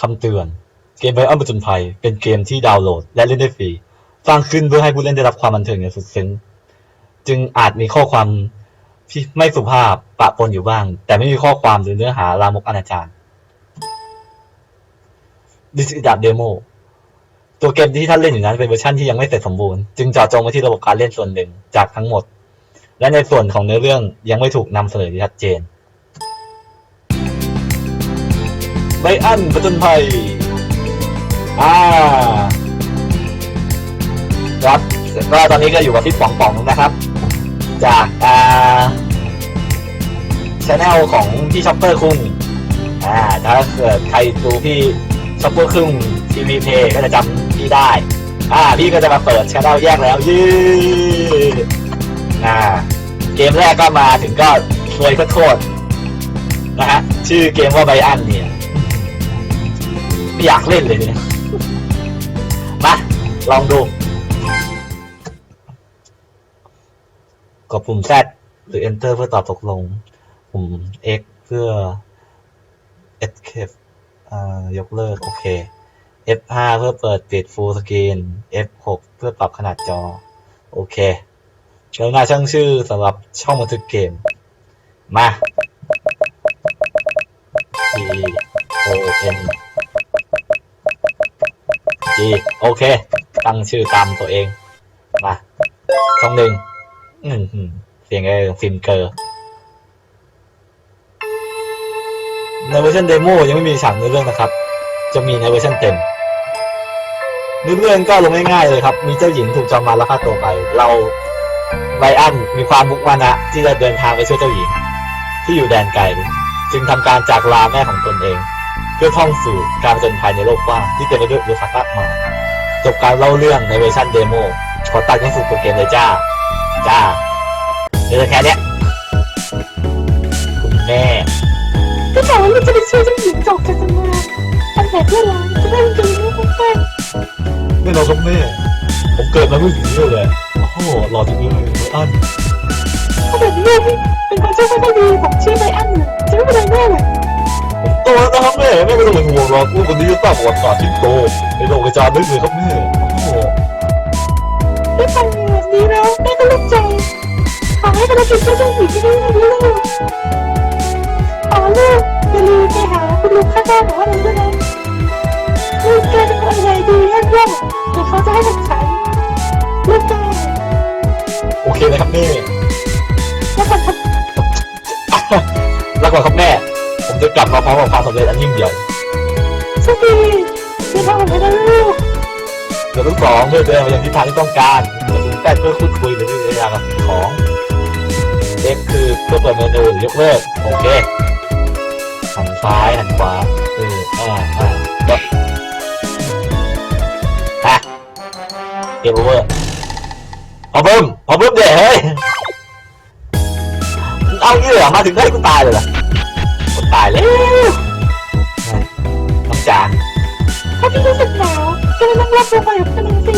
คำเตือน เกมไบออนประจนภัย เป็นเกมที่ดาวน์โหลด และเล่นได้ฟรี สร้างขึ้นเพื่อให้ผู้เล่นได้รับความบันเทิงอย่างสุดซึ้ง จึงอาจมีข้อความที่ไม่สุภาพปะปนอยู่บ้าง แต่ไม่มีข้อความหรือเนื้อหาลามกอนาจาร This is a demo ตัวเกมที่ท่านเล่นอยู่นั้นเป็นเวอร์ชันที่ยังไม่เสร็จสมบูรณ์ จึงเจาะจงไปที่ระบบการเล่นส่วนหนึ่งจากทั้งหมด และในส่วนของเนื้อเรื่องยังไม่ถูกนำเสนออย่ชัดเจน ไบอันประจนภัยอ่าครับก็ตอนนี้ก็อยู่กับพี่ป๋องป๋องนะครับ จากอ่าชแนลของพี่ช็อปเปอร์คุ้งอ่าถ้าเกิดใครดูพี่ช็อปเปอร์คุ้งทีวีเพก็จะจำพี่ได้ อ่าพี่ก็จะมาเปิดชแนลแยกแล้วยือ่าเกมแรกก็มาถึงก็ซวยโคตรนะฮะชื่อเกมว่าไบอันเนี่ย อยากเล่นเลยเนี่ยมา ลองดูกดปุ่ม Z หรือ Enter เพื่อตอบตกลง ปุ่ม X เพื่อ Escape ยกเลิก โอเค F5 เพื่อเปิดปิด Full Screen F6 เพื่อปรับขนาดจอ โอเคกรุณาช่างชื่อสำหรับช่องบันทึกเกม มา T O N G โอเค ตั้งชื่อตามตัวเอง มาช่องหนึ่งเสียงเออฟิล์มเกอร์ในเวอร์ชันเดโมยังไม่มีฉากเนื้อเรื่องนะครับ จะมีในเวอร์ชันเต็มเนื้อเรื่องก็ลงง่ายๆเลยครับ มีเจ้าหญิงถูกจองมาแล้วฆ่าตัวไป เราไบอันมีความมุกมานะ ที่จะเดินทางไปช่วยเจ้าหญิง ที่อยู่แดนไกล จึงทำการจากลาแม่ของตนเอง พื่อท่องสู่การผจญภัยในโลกกว้างที่เต็มไปด้วยอุปสรรคมากมายจบการเล่าเรื่องในเวอร์ชันเดโมขอตัดเข้าสู่ตัวเกมเลยจ้า จ้าเดี๋ยวแค่เนี้ยคุณแม่ก็บอกว่าเราจะไปช่วยเจ้าหญิงจอกจากตำนานอันแบบเพื่อนเราจะได้จริงไม่คงแป้งแม่นอนครับแม่ผมเกิดมาเพื่อสิ่งนี้เลยโอ้โหหล่อจริงเลยไบอันเขาแบบนี้เป็นคนเชื่อไม่ดีผมชื่อไบอันอยู่จะไม่เป็นไรแน่เลยผม โตแล้วนะครับแม่แม่ไม่ต้องเป็นห่วงหรอกลูกคนนี้จะสร้างประวัติศาสตร์ที่โตในโลกกระจายได้เลยครับแม่โอ้โหได้ฟังแบบนี้แล้วแม่ก็โล่งใจขอให้ภารกิจช่วยเจ้าหญิงที่ได้รู้ลูกอ๋อลูกอย่าลืมไปหาคุณลุงข้างบ้านของเราด้วยนะลูกแกเป็นคนใหญ่ดียอดเยี่ยมเดี๋ยวเขาจะให้ทำฉันลูกแกโอเคนะครับแม่แล้วกันครับแล้วก่อนครับแม่ผม จะกลับมาพร้อมกับความสำเร็จอันยิ่งใหญ่โชคดีเดินทางปลอดภัยนะลูกเดี๋ยวทั้งสองเพื่อเดินไปยังทิศทางที่ต้องการเดี๋ยวถึงแปดเพื่อพูดคุยหรือเรื่องกับสิ่งของ X คือเพื่อเปิดเมนูยกเลิกโอเคหันซ้ายหันขวาเอออ่าอ่าก็ฮะเกมโอเวอร์พอบิ้มพอบิ้มเดี๋ยวเฮ้ยเอางี้เยเหรอมาถึงได้กูตายเลยเหรอ ตายแล้วน้องจานถ้าพี่รู้สึกหนาวก็เลยต้องรับตัวไปกับคนนึงสิ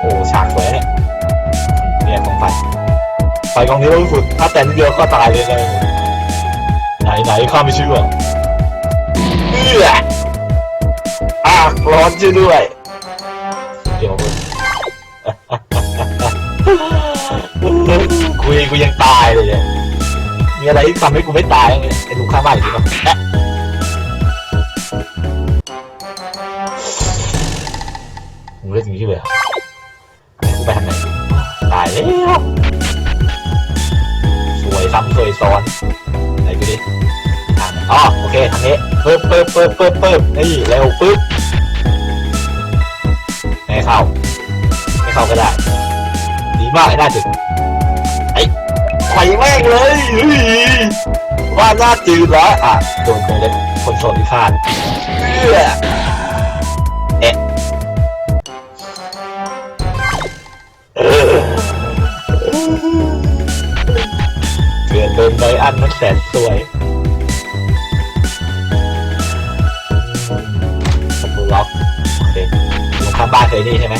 โอ้ฉากสวยเนี่ยเนี่ยของไฟไฟกองนี้รู้สึกถ้าแต่นิดเดียวก็ตายเลยเลยไหนไหนข้าไม่เชื่อเอื้ออากร้อนช่วยด้วย คุยกูยังตายเลยเนี่ยมีอะไรที่ทำให้กูไม่ตายบ้างเนี่ยไอ้ลูกข้างบ้านอีกทีป่ะแอะมึงเล่นอย่างนี้เลยเหรอกูไปทางไหนตายแล้วสวยซ้ำสวยซ้อนไหนดูดิทางไหนอ๋อโอเคทางนี้ปึ๊บปึ๊บปึ๊บปึ๊บปึ๊บนี่เร็วปึ๊บไม่เข้า ไม่เข้าก็ได้ ดีมากไอ้หน้าจึกไอ้ ไข่แม่งเลยว่าหน้าจืดแล้วอะโดนคนเล็กคนโสดที่คาดเอื้อเอ๊ะเกิดเป็นไดอันมันแสนสวยสมูล็อกโอเคลงข้างบ้านเคยนี่ใช่ไหม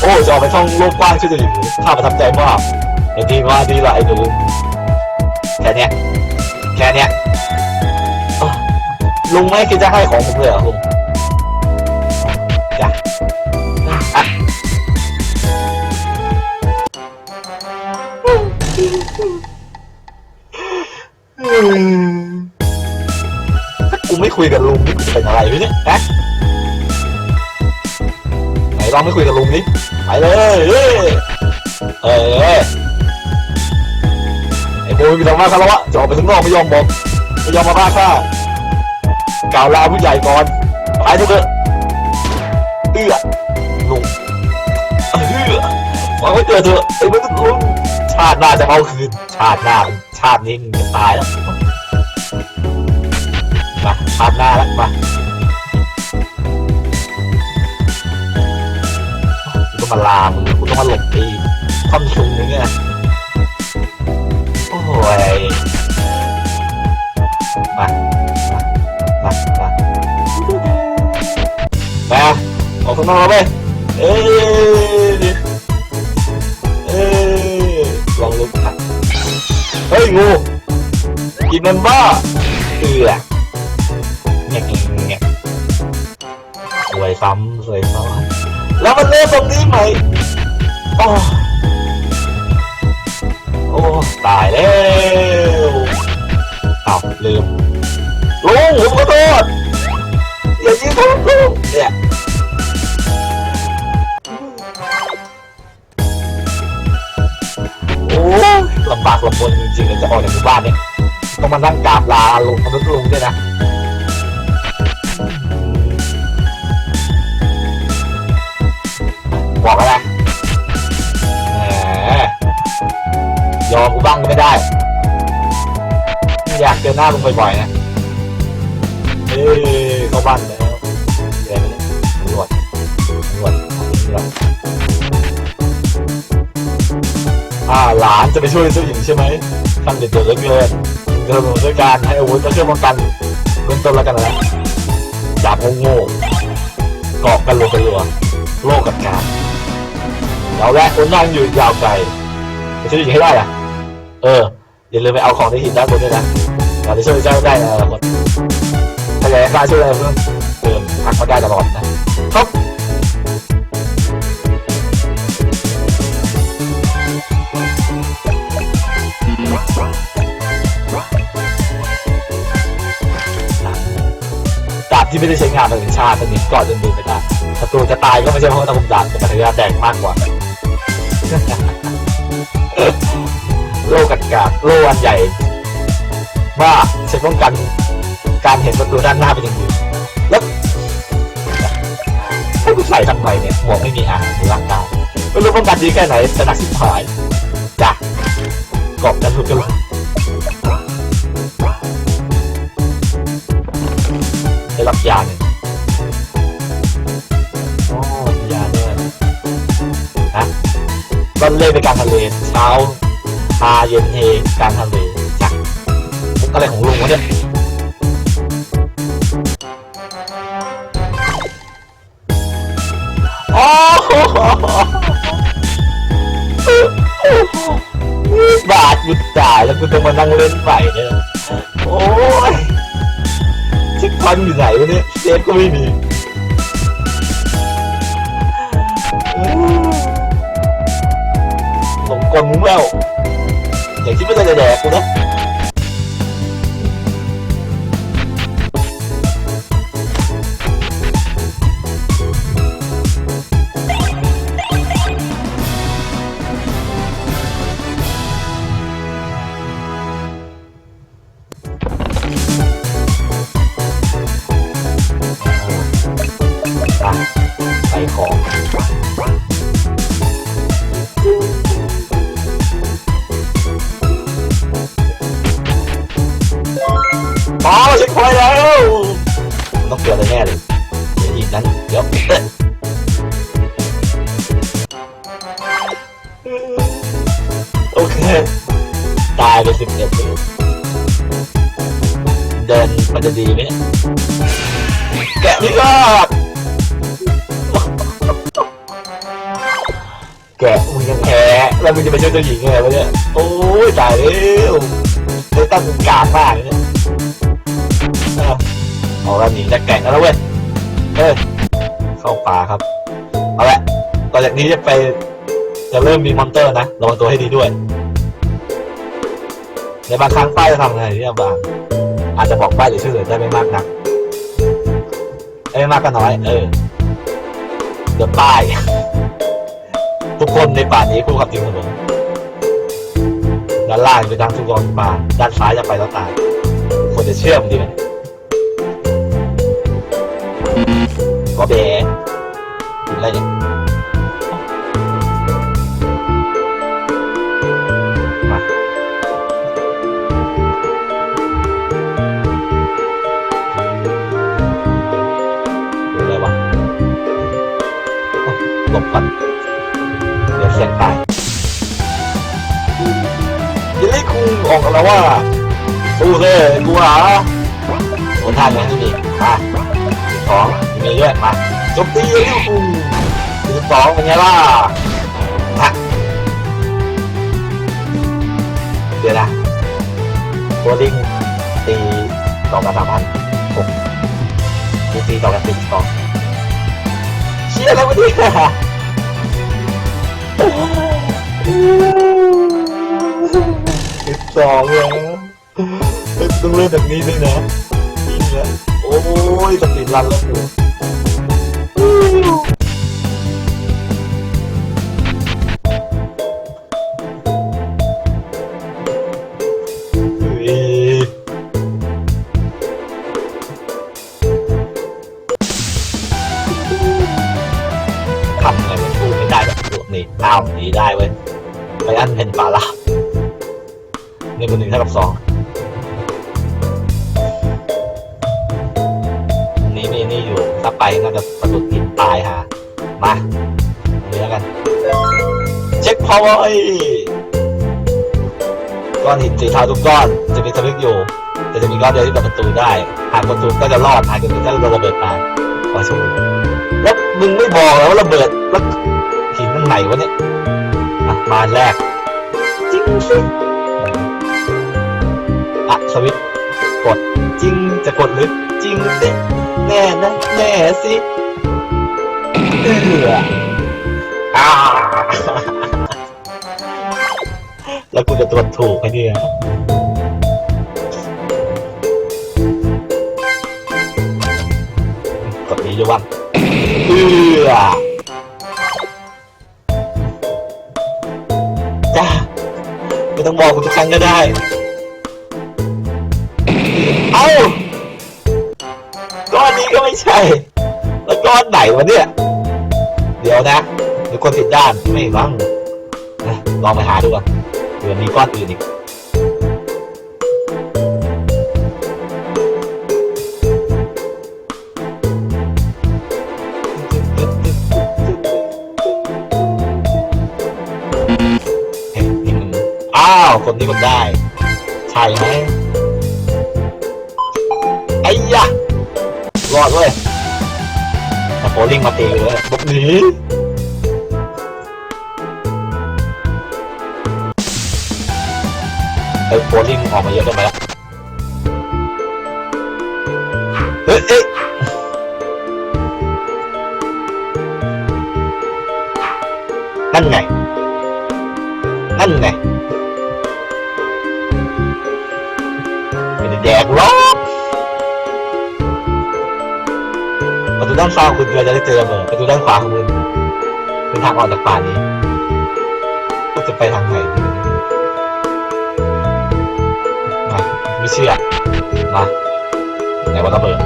โอ้จะออกไปท่องโลกกว้างช่วยจะอยู่ข้าประทับใจมาก ไอ้ที่ว่าที่ละไอ้หนูแค่เนี้ยแค่เนี้ยลุงไม่คิดจะให้ของผมเลยเหรอลุงจ้ะถ้ากูไม่คุยกับลุงนี่กูเป็นอะไรวะเนี่ยนะไหนลองไม่คุยกับลุงดิไปเลย เอ้ย เอ้ยไอ้โบยมีธรรมะคารวะจะออกไปข้างนอกไม่ยอมบอกไม่ยอมมาบ้าข้ากล่าวลาผู้ใหญ่ก่อนไปเถอะเอื้อลุงเอื้อหวังไว้เจอเถอะไอ้ไม่ต้องลุงชาติหน้าจะเอาคืนชาติหน้าชาตินี้มึงจะตายแล้วมาชาติหน้าแล้วมาต้องมาลามึงกูต้องมาหลบตีท่อนซุงอย่างเงี้ย โอ้ยมามามามามาออกข้างนอกไปเอ้ยเอ้ยลองลุกนเฮ้ยงูกินมันบ้าเอือเงี้ยเงี้ยสวยซ้ำสวยซ้อนแล้วมันเล่นตรงนี้ไหมอ้โอ้ ตายแล้วอ้าวลืมลุงผมขอโทษอย่ายิงผมลุงเนี่ยโอ้ยลำบากลำบนจริงๆเลยจะออกจากหมู่บ้านเนี่ยต้องมานั่งกราบลาลุงมนุษย์ลุงด้วยนะบอกแล้วนะ ยอมกูบ้างก็ไม่ได้ อยากเจอหน้ามึงบ่อยๆนะ เอ้ยเข้าบ้านแล้วเดี๋ยวตำรวจตำรวจตำรวจอ่าหลานจะไปช่วยเจ้าหญิงใช่ไหมตั้งเด็ดเดือดเหลือเกินเดินด้วยการให้อาวุธและเครื่องป้องกันเบื้องต้นแล้วกันนะจับโง่ๆเกาะกันรัวกันรัวโลกกับการเราแรกคนนั่งอยู่ยาวไกลไปช่วยหญิงให้ได้อะ เอออย่าลืมไปเอาของที่หินด้านบนด้วยนะเราจะช่วยเจ้าได้นะทุกคนถ้าอยากให้ข้าช่วยอะไรเพิ่มเติมทักมาได้ตลอดนะครับดาบที่ไม่ได้ใช้งานมาถึงชาติสนิทก่อนจนดูไม่ได้ศัตรูจะตายก็ไม่ใช่เพราะตะคุมดาบแต่ปัญญาแดงมากกว่า โลกัดกาดโลอันใหญ่ว่าใช้ป้องกันการเห็นประตูด้านหน้าเป็นอย่างดีแล้วให้กูใส่ทำไมเนี่ยหมวกไม่มีอาหารในร่างกายไม่รู้ป้องกันดีแค่ไหนแต่หนักสิบหายจ้ะกอบนั้นถูกกันเลยได้รับยาหนึ่งอ๋อยาด้วยนะก็เล่นไปกลางทะเลเช้า ชาเย็นเฮกลางทะเลจ้ะมุกอะไรของลุงวะเนี่ยโอ้โหบาดกูจ่ายแล้วกูต้องมานั่งเล่นใหม่เนี่ยโอ้ยชิคพันอยู่ไหนวะเนี่ยเซฟก็ไม่มีหลงกลมุ้งแล้ว อย่างที่ไม่ไแกะมึงยังแพ้แล้วมึงจะไปช่วยเจ้าหญิงไงวะเนี่ย โอ้ยตายแล้วเลยตั้งกาดมากเลยเนี่ยเอาละหนีจากแก่งแล้วเว้ยเฮ้ยเข้าป่าครับ เอาละต่อจากนี้จะไป จะเริ่มมีมอนเตอร์นะระวังตัวให้ดีด้วย ในบางครั้งป้ายจะทำไงที่ยบาง อาจจะบอกป้ายหรือชื่อได้ไม่มากนะเอ้ยไม่มากก็น้อย เออเดี๋ยวป้าย ทุกคนในป่านี้พูดความจริงเสมอด้านล่างเป็นทางทุกคนป่าด้านซ้ายจะไปแล้วตาย คนจะเชื่อมดีไหมก็เบะกินอะไรเนี่ย จบตียิลลี่คุงสิบสองเป็นไงล่ะเดี๋ยวนะโบลิ่งตีสองกับสามพันหกมีตีสองกับสิบสองเชี่ยแล้ววะเนี่สิบสองแล้วต้องเล่นแบบนี้ด้วยนะนี่แหละโอ้ยสติรันแล้วกู เช็คพาวเวอร์ก้อนหินสีเทาทุกก้อนจะมีสวิตอยู่ แต่จะมีก้อนเดียวที่เปิดประตูได้ หากประตูก็จะรอดหากประตูก็จะโดนระเบิดตายขอชมแล้วมึงไม่บอกแล้วว่าระเบิดแล้วหินมันไหนวะเนี่ยอะมาแรกจริงสิอะสวิตช์กดจริงจะกดหรือจริงสิแน่นะแน่สิเอออ่า แล้วกูจะตรวจถูกไหมเนี่ยกดนี้ด้วยวันเออจ้าไม่ต้องบอกกูทุกครั้งก็ได้ เอ้า ก้อนนี้ก็ไม่ใช่ แล้วก้อนไหนวะเนี่ย เดี๋ยวนะเดี๋ยวคนผิดด้านไม่บ้างนะลองไปหาดูก่อน เดี๋ยวมีก้อนอื่นอีกเฮ้ยนี่มันอ้าวคนนี้มันได้ ใช่ไหมไอ้ยะรอดเว้ยแต่โฟลิงมาตีเลยบอกหนี อ้โฟลิงออกมาเยอะได้ไหมล่ะเฮ้ยเอ้ยนั่นไง นั่นไงไม่ได้แดกหรอกประตูด้านซ้ายคุณเราจะได้เจอเบิดประตูด้านขวาของคุณเป็นทางออกจากป่านี้ก็จะไปทางไหน เชื่อมาไหนว่าระเบิด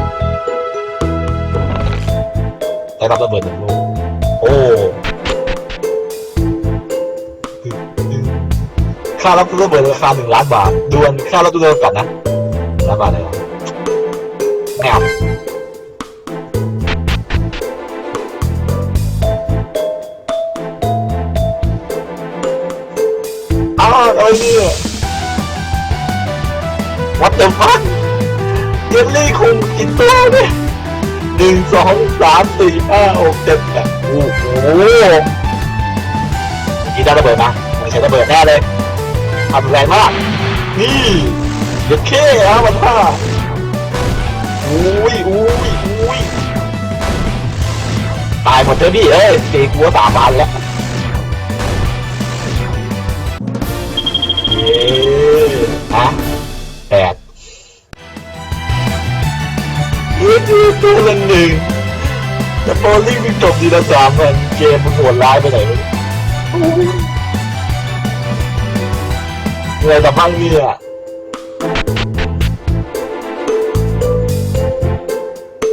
ได้รับระเบิดหนึ่งลูกโอ้ค่ารับตู้ระเบิดราคาหนึ่งล้านบาทด่วนค่ารับตู้ระเบิดกันนะล้านบาทเลยเหรอ นึ่งสองสามสี่ห้าหกเจ็ดแปดโอ้โหเมื่อกี้ได้ระเบิดนะไม่ใช่ระเบิดแน่เลยทำแรงมาก นี่เด็ดเข้แล้วมันว่าอุ้ยอุ้ยอุ้ยตายหมดเถอะพี่เอ้ยตีกูว่าสามวันแล้วเย้ฮะแปด ยืดยืดตัวละหนึ่งแต่โบลิ่งมันจบดีละสามวันเกมมันโหดร้ายไปไหนวะเหนื่อยแต่มั่งเนี่ย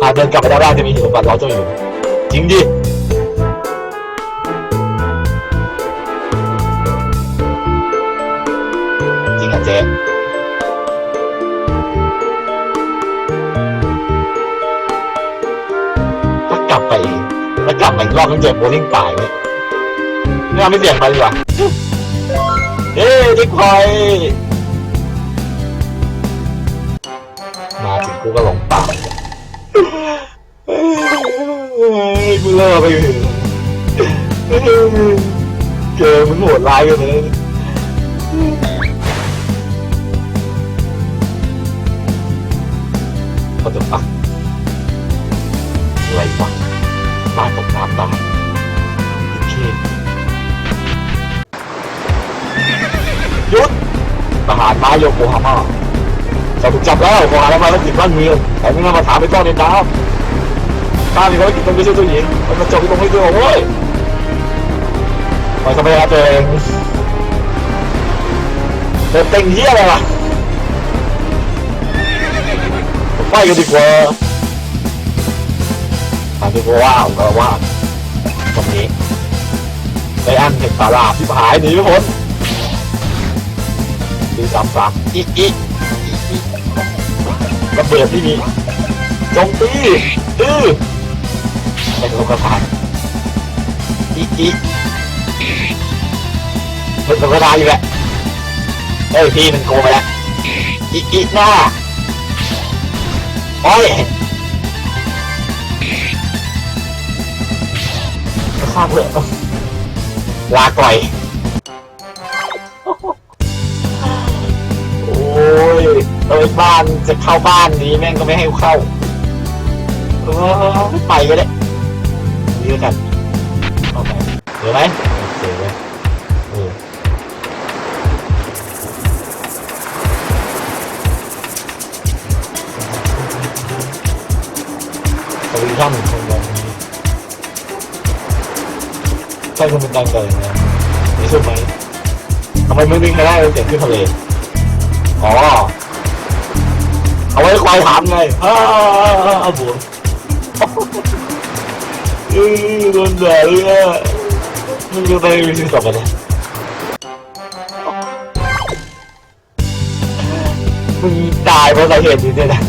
อาเดินกลับไปด้านล่างจะมีสมบัติรอเจ้าอยู่ จริงดิจริงอะเจ๊ กลับมาอีกรอบต้องเจอโบลิ่งป่ายเนี่ยไม่เอาไม่เสี่ยงไปดีกว่าเฮ้ยดิคอยมาถึงกูก็หลงป่าเฮ้ยกูเลิกไปอยู่เจอมึงโหดร้ายกันเลย ทหารม้าโยโกฮาม่าจะถูกจับแล้วข้อาทำลายทรัพย์สินบ้านเมืองแต่ไม่นำมาถามไปต้อนในน้ำข้ามีภารกิจต้องไม่ใช่ตัวหญิงมันมาจบที่ตรงนี้ด้วยโว้ยปล่อยสบายตัวเองเต็งเหี้ยอะไรล่ะไปกันดีกว่าทางที่กูว่าผมก็ว่าตรงนี้ไดอันเห็นตาลาที่หายหนีไม่พ้น ดีสามสามอีอีอีอีระเบิดที่มีจมตีอื้อเป็นลูกกระพายอีอีเป็นลูกกระพายอยู่แหละเอ้ยพี่มันโกงไปแล้วอีอีหน้าโอ้ยข้ามเลยลาก่อย เอ้ยบ้านจะเข้าบ้านนี้แม่งก็ไม่ให้เข้าเออไม่ไปก็ได้นี่แล้วกันเข้าไปเจอไหมเจอไหมเออสวิงช่องคนแบบนี้ใช่คนเป็นดังเลยนะนี่ใช่ไหมทำไมไม่วิ่งไม่ได้เสียงขึ้นทะเลอ๋อ เอาไว้ควายถามไงอ้าวบวมเออโดนด่าเลยอะมึงจะไปมีสิ่งต่อไปเลยมึงตายเพราะสาเหตุนี้เนี่ยนะ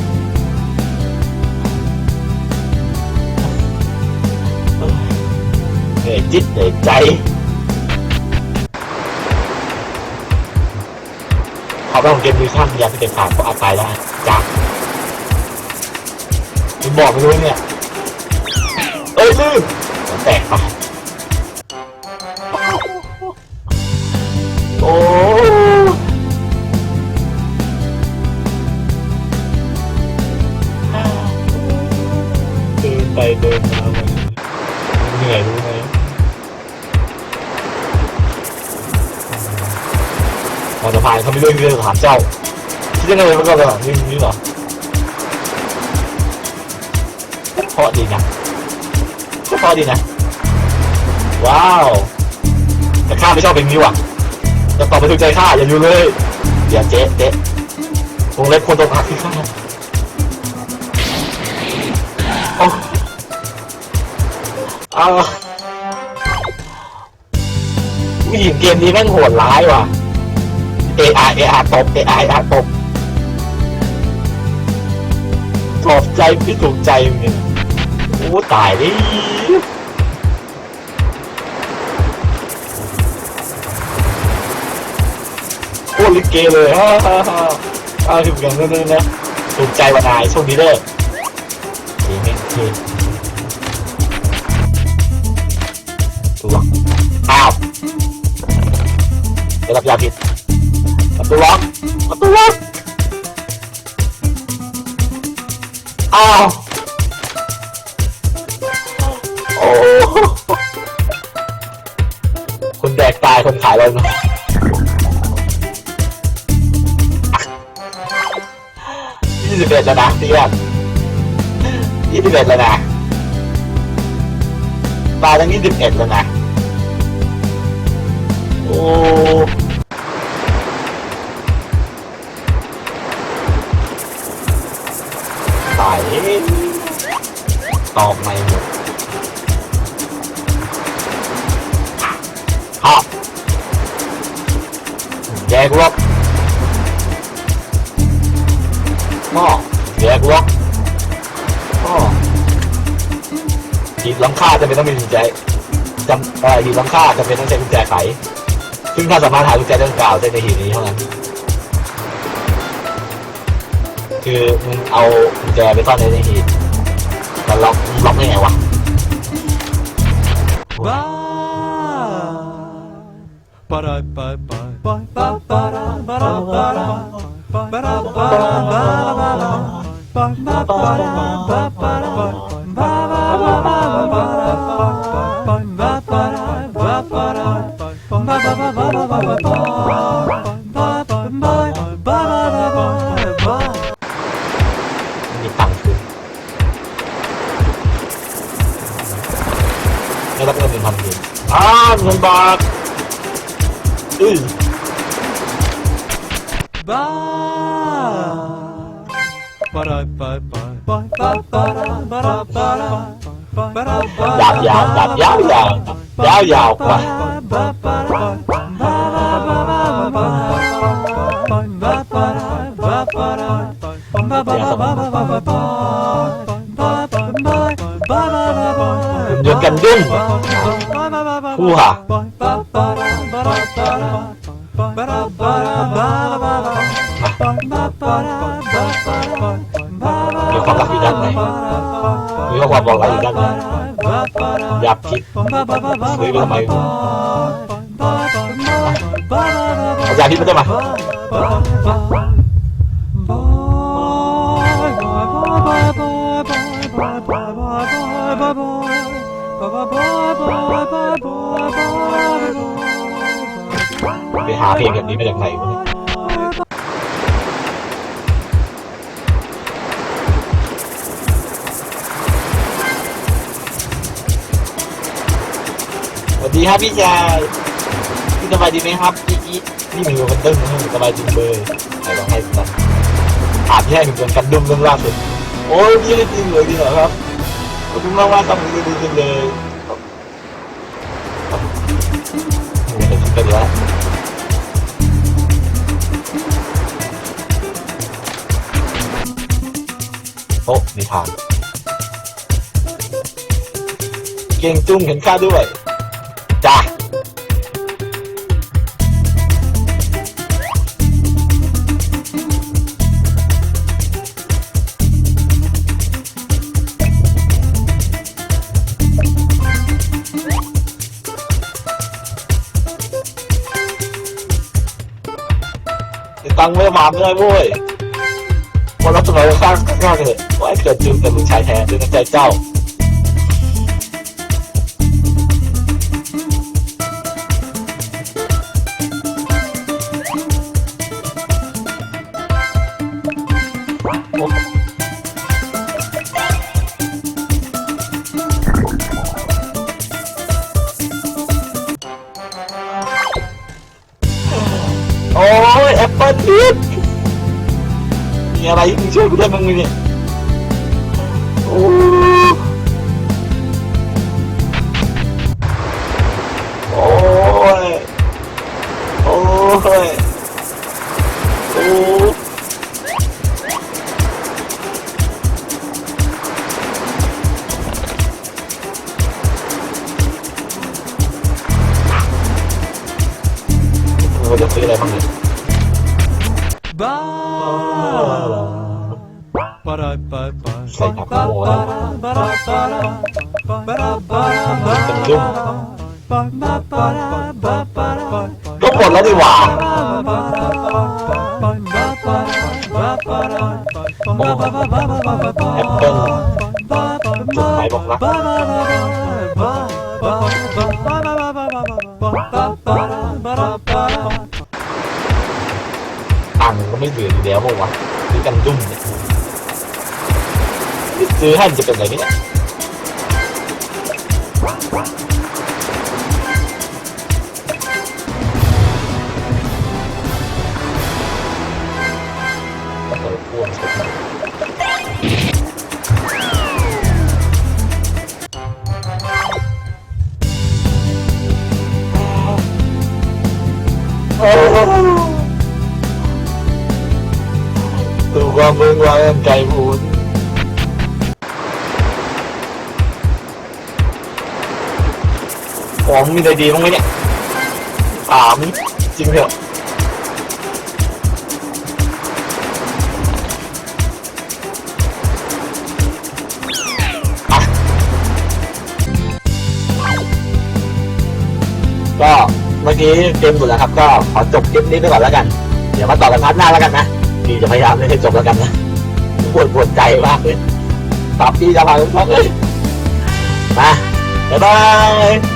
เหนื่อยจิตเหนื่อยใจเขาต้องเกมมือข้ามยาเสพติดขาดก็อาจตายได้ จ้ามึงบอกไม่รู้เนี่ย เอ้ยลืมแตกไปโอ้เดินไปเดินมาเหนื่อยรู้ไหมพอจะผ่านเขาไม่เรื่องเรื่องถามเจ้า คิดยังไงมันก็ลยแบบนี้นี่เหรอเพราะดีนะพอดีนะ ว้าว แต่ข้าไม่ชอบเพลงนี้ว่ะจะตอบไปถูกใจข้าอย่าอยู่เลย เดี๋ยวเจ๊เจ๊วงเล็บคนตกหักที่ข้าโอ้เอาผู้หญิงเกมนี้แม่งโหดร้ายว่ะ AI AI ตบ AI AI ตบ ตอบใจพี่ถูกใจมึงเนี่ยโอ้ตายดิโคตรลิเกเลยฮ่าฮ่าฮ่าอ้าวถึงกันนั่นนะถูกใจว่านายช่วงนี้เด้อเฮ้ยแม่งเท่ตัวอ้าวได้รับยาพิษประตูล็อกประตูล็อก อ้าวโอ้คนแดกตายคนขายเราเนาะยี่สิบเอ็ดแล้วนะเพื่อนยี่สิบเอ็ดแล้วนะตายตั้งยี่สิบเอ็ดแล้วนะโอ้ ตอบไม่หมดฮะแยกล็อกพ่อแยกล็อกพ่อหีบลังค่าจะเป็นต้องมีกุญแจจำเอ่อหีบลังค่าจะเป็นต้องใช้กุญแจไข ซึ่งถ้าสามารถหากุญแจดังกล่าวได้ในหีบนี้เท่านั้น คือมึงเอากุญแจไปซ่อนในหีบ แต่ล็อกล็อกได้ไงวะ ไม่ ทีอ้าวเงินบาทอื้อดาบยาวดาบยา วยาวยาวยาวกว่าหุ่นยนายาพิษมาได้มาไปหาเพลงแบบนี้มาจากไหนวะเนี่ยสวัสดีครับพี่ชายพี่สบายดีไหมครับพี่อีนี่มีคนตึ้งสบายจริงเลยไหนลองให้สักถามพี่ให้ถึงกันดุ้มเรื่องล่าสุดโอ้ยพี่ได้จริงเลยดีเหรอครับขอบคุณมากมากๆครับดีจริงเลยไม่ได้คิดกันแล้วโอ้มีทางเก่งจุ้งเห็นข้าด้วย จ้าตังไม่มาไม่ได้เว้ยวันเราจะมาสร้างข้างๆเถ อให้เกิดจุนเป็นลูกชายแท้ด้วยน้ำใจเจ้าโอ้ยแอปเปิลพีชมีอะไรที่ช่วยกูได้บ้างไหมเนี่ย ใส่ผักโมแล้วเป็นยุ่งก็หมดแล้วดีหว่าแอปเปิ้ลจุดหมายบอกรัก งค์ก็ไม่เหลืออยู่แล้วพวกวะซื้อกันดุ้มเนี่ยซื้อให้มันจะเป็นอะไรเนี่ยเออพ่งสุดโอ้ดูความเองวางไก่บูนของมีอะไรดีบ้างไหมเนี่ยถามจริงเถอะอะก็เมื่อกี้เกมหมดแล้วครับ ก็ขอจบคลิปนี้ไปก่อนแล้วกัน เดี๋ยวมาต่อกันพาร์ทหน้าแล้วกันนะ พี่จะพยายามเล่นให้จบแล้วกันนะปวดปวดใจมากเลยตับพี่จะพาไปพักเลยมาบ๊ายบาย